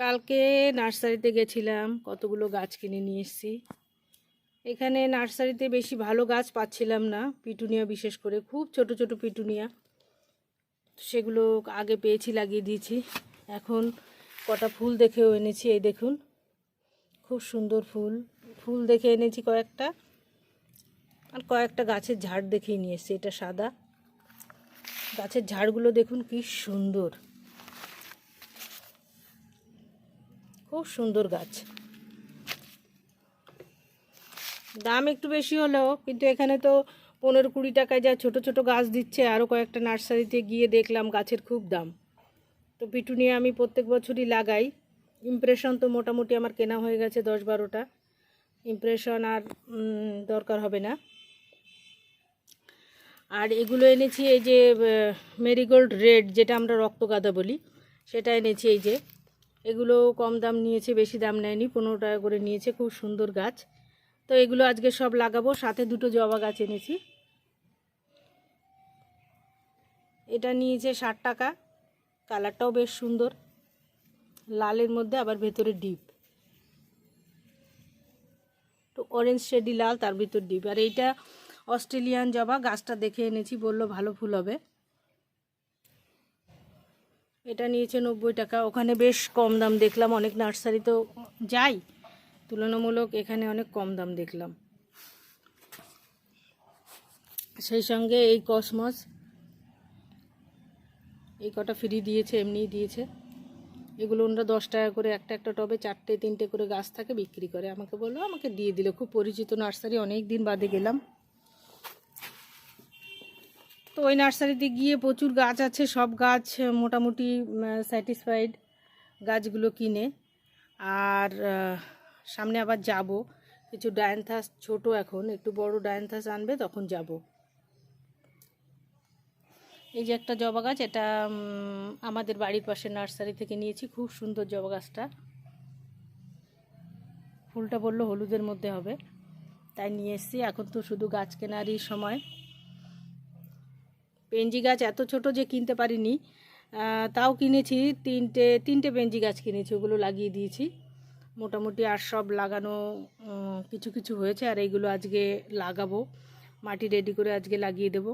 কালকে নার্সারিতে গেছিলাম, কতগুলো গাছ কিনে নিয়ে এসেছি। এখানে নার্সারিতে বেশি ভালো গাছ পাচ্ছিলাম না, পিটুনিয়া বিশেষ করে, খুব ছোট ছোট পিটুনিয়া। সেগুলো আগে পেয়েছি, লাগিয়ে দিয়েছি। এখন কটা ফুল দেখেও এনেছি, এই দেখুন। খুব সুন্দর ফুল। ফুল দেখে এনেছি কয়েকটা। আর কয়েকটা গাছের ঝাড় দেখেই নিয়ে এসেছি, এটা সাদা। গাছের ঝাড়গুলো দেখুন কি সুন্দর। খুব সুন্দর গাছ। দাম একটু বেশি হলেও, কিন্তু এখানে তো পনেরো কুড়ি টাকায় যা ছোট ছোট গাছ দিচ্ছে আরও কয়েকটা নার্সারিতে গিয়ে দেখলাম গাছের খুব দাম। তো পিটুনিয়া আমি প্রত্যেক বছরই লাগাই। ইমপ্রেশন তো মোটামুটি আমার কেনা হয়ে গেছে দশ বারোটা। ইমপ্রেশন আর দরকার হবে না। আর এগুলো এনেছি এই যে মেরিগোল্ড রেড, যেটা আমরা রক্তগাঁদা বলি, সেটা এনেছি এই যে। এগুলো কম দাম নিয়েছে, বেশি দাম নেয়নি, পনেরো টাকা করে নিয়েছে, খুব সুন্দর গাছ। তো এগুলো আজকে সব লাগাবো, সাথে দুটো জবা গাছ এনেছি। এটা নিয়েছে ষাট টাকা, কালারটাও বেশ সুন্দর। লালের মধ্যে আবার ভেতরে ডিপ। তো অরেঞ্জ শেডি লাল, তার ভিতর ডিপ। আর এইটা অস্ট্রেলিয়ান জবা, গাছটা দেখে এনেছি, বলল ভালো ফুল হবে। এটা নিয়েছে নব্বই টাকা। ওখানে বেশ কম দাম দেখলাম, অনেক নার্সারি তো যাই। তুলনামূলক এখানে অনেক কম দাম দেখলাম। সেই সঙ্গে এই কসমস, এই কটা ফ্রি দিয়েছে, এমনিই দিয়েছে। এগুলো ওনারা দশ টাকা করে একটা একটা টবে চারটে, তিনটে করে গাছ থাকে, বিক্রি করে। আমাকে বলল, আমাকে দিয়ে দিল। খুব পরিচিত নার্সারি, অনেক দিন বাদে গেলাম। তো ওই নার্সারিতে গিয়ে প্রচুর গাছ আছে, সব গাছ মোটামুটি স্যাটিসফাইড গাছগুলো কিনে। আর সামনে আবার যাব। কিছু ডায়ান্থাস ছোট এখন, একটু বড় ডায়ান্থাস আনবে, তখন যাব। এই যে একটা জবা গাছ, এটা আমাদের বাড়ির পাশে নার্সারি থেকে নিয়েছি, খুব সুন্দর জবা গাছটা। ফুলটা বলল হলুদের মধ্যে হবে, তাই নিয়ে এসেছি। এখন তো শুধু গাছ কেনারই সময়। পেঞ্জি গাছ এত ছোট যে কিনতে পারিনি তাও কিনেছি, তিনটে তিনটে পেঞ্জি গাছ কিনেছি, ওগুলো লাগিয়ে দিয়েছি। মোটামুটি আর সব লাগানো কিছু কিছু হয়েছে, আর এইগুলো আজকে লাগাবো, মাটি রেডি করে আজকে লাগিয়ে দেবো।